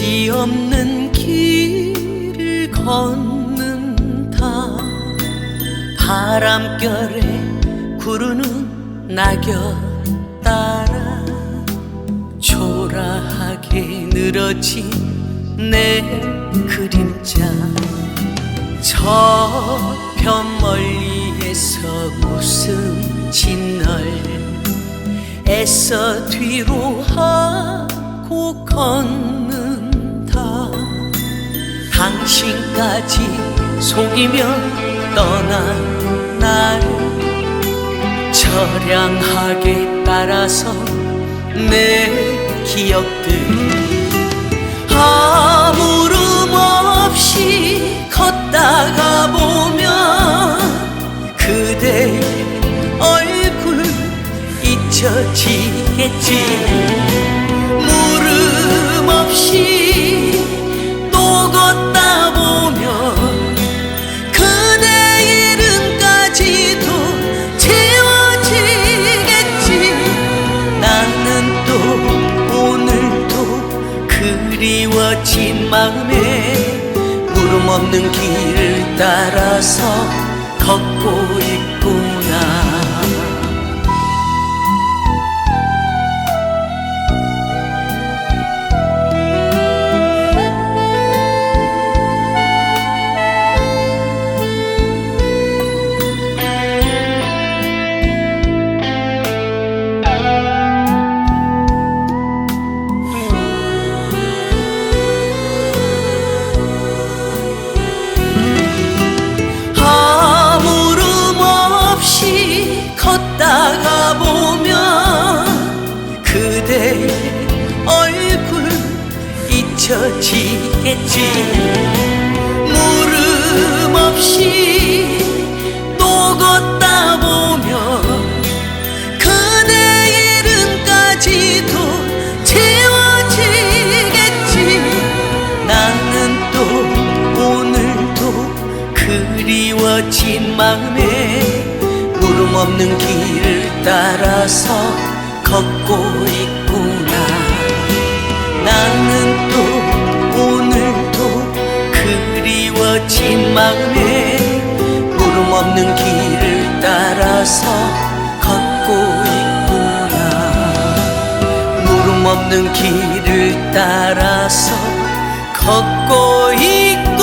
끝이 없는 길을 걷는다 바람결에 구르는 낙엽 따라. 초라하게 늘어진 내 그림자. 저편 멀리에서 웃음 짓널. 애써 뒤로 하고 걷는다 당신까지 속이며 떠난 날 처량하게 따라서 내 기억들 아무름 없이 걷다가 보면 그대 얼굴 잊혀지겠지 또 오늘도 그리워진 마음에 물음 없는 길을 따라서 걷고 있구나 얼굴 잊혀지겠지. 물음 없이 또 걷다 보면 그대 이름까지도 채워지겠지. 나는 또 오늘도 그리워진 마음에 물음 없는 길을 따라서 걷고 있구나. 나는 또 오늘도 그리워진 마음에 물음 없는 길을 따라서 걷고 있구나. 물음 없는 길을 따라서 걷고 있